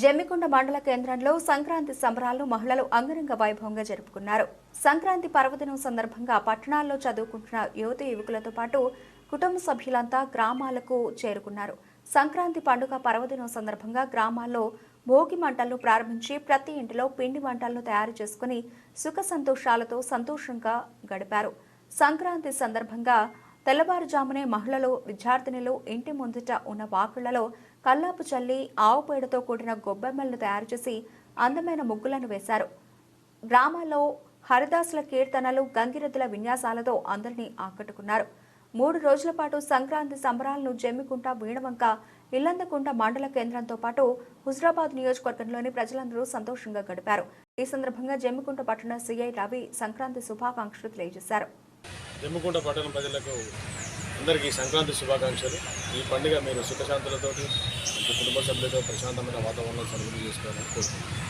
జమ్మికొండ మండల కేంద్రంలో సంక్రాంతి సంబరాలను మహిళలు అంగరంగ వైభవంగా జరుపుకున్నారు. సంక్రాంతి పర్వదినం సందర్భంగా పట్టణాల్లో చదువుకుంటున్న యువతి యువకులతో పాటు కుటుంబ సభ్యులంతా గ్రామాలకు చేరుకున్నారు. సంక్రాంతి పండుగ పర్వదినం సందర్భంగా గ్రామాల్లో భోగి మంటలను ప్రారంభించి ప్రతి ఇంటిలో పిండి వంటలను తయారు చేసుకుని సుఖ సంతోషాలతో సంతోషంగా గడిపారు. సంక్రాంతి సందర్భంగా తెల్లవారుజామునే మహిళలు విద్యార్థినులు ఇంటి ముందుట ఉన్న వాకిళ్ళలో కల్లాపు చల్లి ఆవు పేడతో కూడిన గొబ్బెమ్మలను తయారు చేసి అందమైన ముగ్గులను వేశారు. గ్రామాల్లో హరిదాసుల కీర్తనలు గంగిరెద్దుల విన్యాసాలతో అందరినీ ఆకట్టుకున్నారు. మూడు రోజుల పాటు సంక్రాంతి సంబరాలను జమ్మికుంట వీణవంక ఇల్లందకుంట మండల కేంద్రంతో పాటు హుజరాబాద్ నియోజకవర్గంలోని ప్రజలందరూ సంతోషంగా గడిపారు. ఈ సందర్భంగా జమ్మికుంట పట్టణ సీఐ రవి సంక్రాంతి శుభాకాంక్షలు తెలియజేశారు. జమ్మికుంట పట్టణ ప్రజలకు అందరికీ సంక్రాంతి శుభాకాంక్షలు. ఈ పండుగ మీరు సుఖశాంతులతోటి మంచి కుటుంబ సభ్యులతో ప్రశాంతమైన వాతావరణంలో సెలబ్రేట్ చేసుకోవాలని కోరుకుంటున్నాను.